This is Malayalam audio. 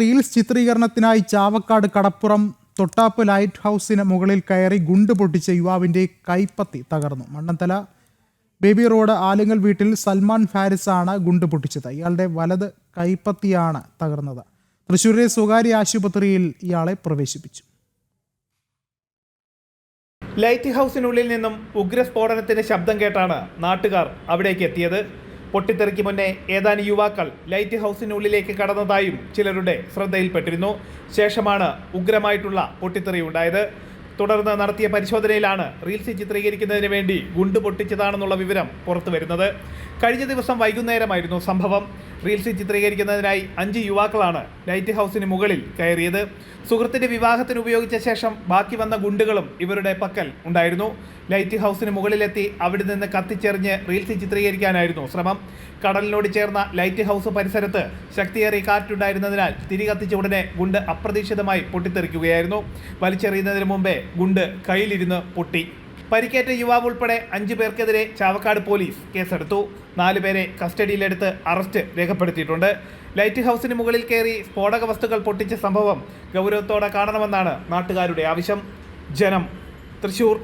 റീൽസ് ചിത്രീകരണത്തിനായി ചാവക്കാട് കടപ്പുറം തൊട്ടാപ്പ് ലൈറ്റ് ഹൗസിന് മുകളിൽ കയറി ഗുണ്ട് പൊട്ടിച്ച യുവാവിന്റെ കൈപ്പത്തി തകർന്നു. മണ്ണന്തല ബേബി റോഡ് ആലുങ്ങൽ വീട്ടിൽ സൽമാൻ ഫാരിസാണ് ഗുണ്ട് പൊട്ടിച്ചത്. ഇയാളുടെ വലത് കൈപ്പത്തിയാണ് തകർന്നത്. തൃശ്ശൂരിലെ സ്വകാര്യ ആശുപത്രിയിൽ ഇയാളെ പ്രവേശിപ്പിച്ചു. ലൈറ്റ് ഹൗസിനുള്ളിൽ നിന്നും ഉഗ്രസ്ഫോടനത്തിന്റെ ശബ്ദം കേട്ടാണ് നാട്ടുകാർ അവിടേക്ക് എത്തിയത്. പൊട്ടിത്തെറിക്ക് മുന്നേ ഏതാനും യുവാക്കൾ ലൈറ്റ് ഹൗസിനുള്ളിലേക്ക് കടന്നതായും ചിലരുടെ ശ്രദ്ധയിൽപ്പെട്ടിരുന്നു. ശേഷമാണ് ഉഗ്രമായിട്ടുള്ള പൊട്ടിത്തെറി ഉണ്ടായത്. തുടർന്ന് നടത്തിയ പരിശോധനയിലാണ് റീൽസ് ചിത്രീകരിക്കുന്നതിന് വേണ്ടി ഗുണ്ട് പൊട്ടിച്ചതാണെന്നുള്ള വിവരം പുറത്തു വരുന്നത്. കഴിഞ്ഞ ദിവസം വൈകുന്നേരമായിരുന്നു സംഭവം. റീൽസ് ചിത്രീകരിക്കുന്നതിനായി അഞ്ച് യുവാക്കളാണ് ലൈറ്റ് ഹൗസിന് മുകളിൽ കയറിയത്. സുഹൃത്തിന്റെ വിവാഹത്തിന് ഉപയോഗിച്ച ശേഷം ബാക്കി വന്ന ഗുണ്ടുകളും ഇവരുടെ പക്കൽ ഉണ്ടായിരുന്നു. ലൈറ്റ് ഹൗസിന് മുകളിലെത്തി അവിടെ നിന്ന് കത്തിച്ചെറിഞ്ഞ് റീൽസ് ചിത്രീകരിക്കാനായിരുന്നു ശ്രമം. കടലിനോട് ചേർന്ന ലൈറ്റ് ഹൗസ് പരിസരത്ത് ശക്തിയേറിയ കാറ്റുണ്ടായിരുന്നതിനാൽ തിരി കത്തിച്ച ഉടനെ ഗുണ്ട് അപ്രതീക്ഷിതമായി പൊട്ടിത്തെറിക്കുകയായിരുന്നു. വലിച്ചെറിയുന്നതിന് മുമ്പേ ഗുണ്ട് കയ്യിലിരുന്ന് പൊട്ടി. പരിക്കേറ്റ യുവാവ് ഉൾപ്പെടെ അഞ്ചു പേർക്കെതിരെ ചാവക്കാട് പോലീസ് കേസെടുത്തു. നാലുപേരെ കസ്റ്റഡിയിലെടുത്ത് അറസ്റ്റ് രേഖപ്പെടുത്തിയിട്ടുണ്ട്. ലൈറ്റ് ഹൗസിന് മുകളിൽ കയറി സ്ഫോടക വസ്തുക്കൾ പൊട്ടിച്ച സംഭവം ഗൗരവത്തോടെ കാണണമെന്നാണ് നാട്ടുകാരുടെ ആവശ്യം. ജനം തൃശൂർ.